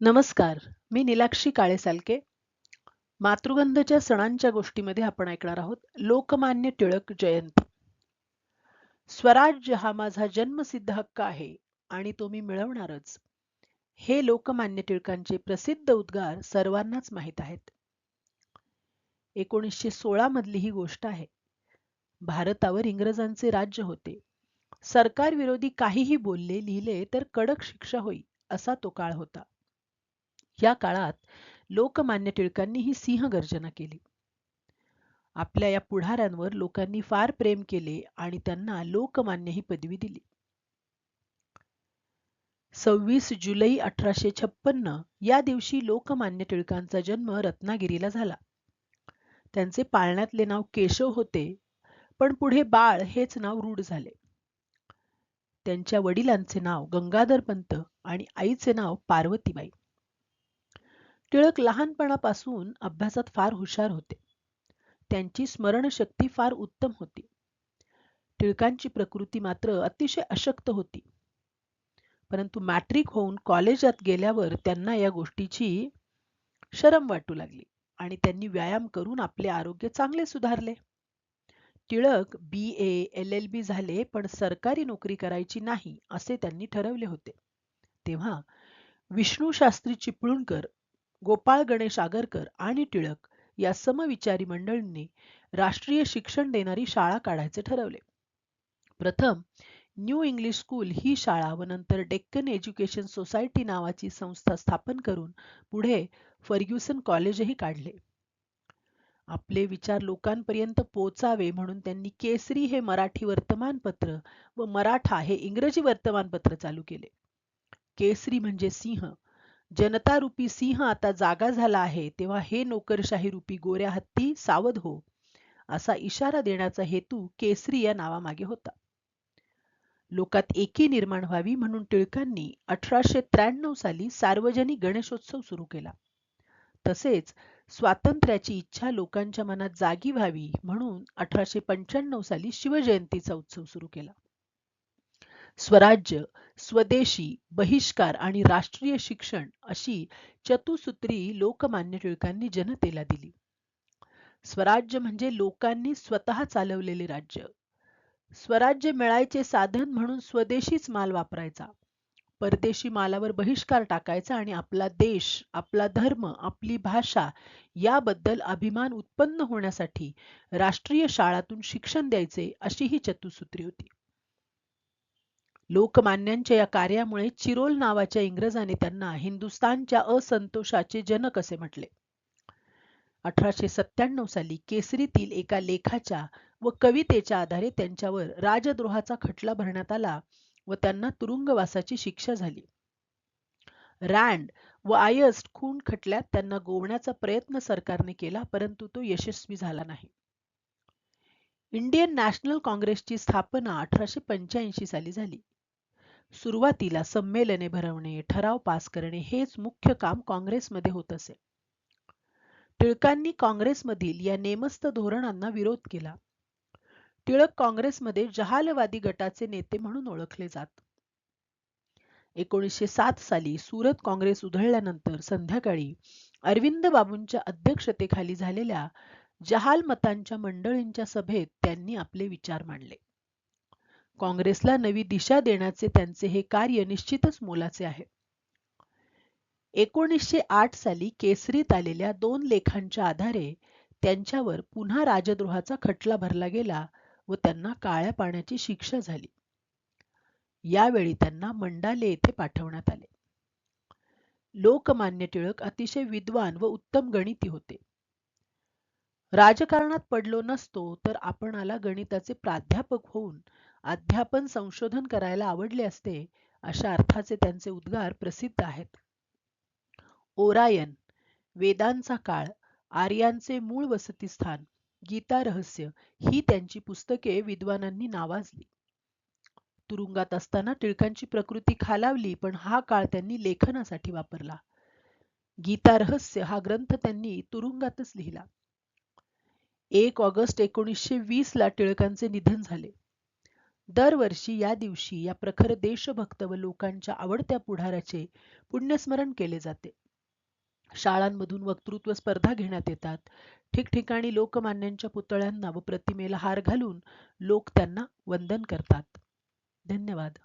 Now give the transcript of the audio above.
नमस्कार मी नीलाक्षी काळेसालके. मातृगंधच्या सणांच्या गोष्टीमध्ये आपण ऐकणार आहोत लोकमान्य टिळक जयंती. स्वराज्य हा माझा जन्मसिद्ध हक्क आहे आणि तो मी मिळवणारच. हे लोकमान्य टिळकांचे प्रसिद्ध उद्गार सर्वांनाच माहीत आहेत. एकोणीसशे सोळा मधली ही गोष्ट आहे. भारतावर इंग्रजांचे राज्य होते. सरकार विरोधी काहीही बोलले लिहिले तर कडक शिक्षा होई असा तो काळ होता. या काळात लोकमान्य टिळकांनी ही सिंहगर्जना केली. आपल्या या पुढाऱ्यांवर लोकांनी फार प्रेम केले आणि त्यांना लोकमान्य ही पदवी दिली. सव्वीस जुलै अठराशे छप्पन्न या दिवशी लोकमान्य टिळकांचा जन्म रत्नागिरीला झाला. त्यांचे पाळण्यातले नाव केशव होते पण पुढे बाळ हेच नाव रूढ झाले. त्यांच्या वडिलांचे नाव गंगाधर पंत आणि आईचे नाव पार्वतीबाई. टिळक लहानपणापासून अभ्यासात फार हुशार होते. त्यांची स्मरणशक्ती फार उत्तम होती. टिळकांची प्रकृती मात्र अतिशय अशक्त होती. परंतु मॅट्रिक होऊन कॉलेजात गेल्यावर त्यांना या गोष्टीची शरम वाटू लागली आणि त्यांनी व्यायाम करून आपले आरोग्य चांगले सुधारले. Tilak B A L L B झाले पण सरकारी नोकरी करायची नाही असे त्यांनी ठरवले होते. तेव्हा विष्णू शास्त्री चिपळूणकर गोपाळ गणेश आगरकर आणि टिळक या समविचारी मंडळींनी राष्ट्रीय शिक्षण देणारी शाळा काढायचे ठरवले. प्रथम न्यू इंग्लिश स्कूल ही शाळा व नंतर डेक्कन एज्युकेशन सोसायटी नावाची संस्था स्थापन करून पुढे फर्ग्युसन कॉलेजही काढले. आपले विचार लोकांपर्यंत पोचावे म्हणून त्यांनी केसरी हे मराठी वर्तमानपत्र व मराठा हे इंग्रजी वर्तमानपत्र चालू केले. केसरी म्हणजे सिंह जनता रूपी सिंह आता जागा झाला आहे तेव्हा हे नोकरशाही रूपी गोऱ्या हत्ती सावध हो असा इशारा देण्याचा हेतू केसरी या नावामागे होता. लोकात एकी निर्माण व्हावी म्हणून टिळकांनी अठराशे त्र्याण्णव साली सार्वजनिक गणेशोत्सव सुरू केला. तसेच स्वातंत्र्याची इच्छा लोकांच्या मनात जागी व्हावी म्हणून अठराशे पंच्याण्णव साली शिवजयंतीचा उत्सव सुरू केला. स्वराज्य स्वदेशी बहिष्कार आणि राष्ट्रीय शिक्षण अशी चतुसूत्री लोकमान्य टिळकांनी जनतेला दिली. स्वराज्य म्हणजे लोकांनी स्वतः चालवलेले राज्य. स्वराज्य मिळायचे साधन म्हणून स्वदेशीच माल वापरायचा. परदेशी मालावर बहिष्कार टाकायचा आणि आपला देश आपला धर्म आपली भाषा याबद्दल अभिमान उत्पन्न होण्यासाठी राष्ट्रीय शाळातून शिक्षण द्यायचे अशी ही चतुसूत्री होती. लोकमान्यांच्या या कार्यामुळे चिरोल नावाच्या इंग्रजाने त्यांना हिंदुस्थानच्या असंतोषाचे जनक असे म्हटले. अठराशे सत्त्याण्णव साली केसरीतील एका लेखाच्या व कवितेच्या आधारे त्यांच्यावर राजद्रोहाचा खटला भरण्यात आला व त्यांना तुरुंगवासाची शिक्षा झाली. रँड व आयस्ट खून खटल्यात त्यांना गोवण्याचा प्रयत्न सरकारने केला परंतु तो यशस्वी झाला नाही. इंडियन नॅशनल काँग्रेसची स्थापना अठराशे पंच्याऐंशी साली झाली. सुरुवातीला संमेलने भरवणे ठराव पास करणे हेच मुख्य काम काँग्रेसमध्ये होत असे. टिळकांनी काँग्रेसमधील या नेमस्त धोरणांना विरोध केला. टिळक काँग्रेसमध्ये जहालवादी गटाचे नेते म्हणून ओळखले जात. एकोणीसशे सात साली सुरत काँग्रेस उधळल्यानंतर संध्याकाळी अरविंद बाबूंच्या अध्यक्षतेखाली झालेल्या जहाल मतांच्या मंडळींच्या सभेत त्यांनी आपले विचार मांडले. काँग्रेसला नवी दिशा देण्याचे त्यांचे हे कार्य निश्चितच मोलाचे आहे. एकोणीसशे आठ साली केसरीत आलेल्या दोन लेखांच्या आधारे त्यांच्यावर पुन्हा राजद्रोहाचा खटला भरला गेला व त्यांना काळ्या पाण्याची शिक्षा झाली. यावेळी त्यांना मंडाले येथे पाठवण्यात आले. लोकमान्य टिळक अतिशय विद्वान व उत्तम गणिती होते. राजकारणात पडलो नसतो तर आपणाला गणिताचे प्राध्यापक होऊन अध्यापन संशोधन करायला आवडले असते अशा अर्थाचे त्यांचे उद्गार प्रसिद्ध आहेत. ओरायन वेदांचा काळ आर्यांचे मूळ वसतिस्थान गीता रहस्य ही त्यांची पुस्तके विद्वानांनी नावाजली. तुरुंगात असताना टिळकांची प्रकृती खालावली पण हा काळ त्यांनी लेखनासाठी वापरला. गीता रहस्य हा ग्रंथ त्यांनी तुरुंगातच लिहिला. एक ऑगस्ट एकोणीसशे वीस ला टिळकांचे निधन झाले. दरवर्षी या दिवशी या प्रखर देशभक्त व लोकांच्या आवडत्या पुढाराचे पुण्यस्मरण केले जाते. शाळांमधून वक्तृत्व स्पर्धा घेण्यात येतात. ठिकठिकाणी लोकमान्यांच्या पुतळ्यांना व प्रतिमेला हार घालून लोक त्यांना वंदन करतात. धन्यवाद.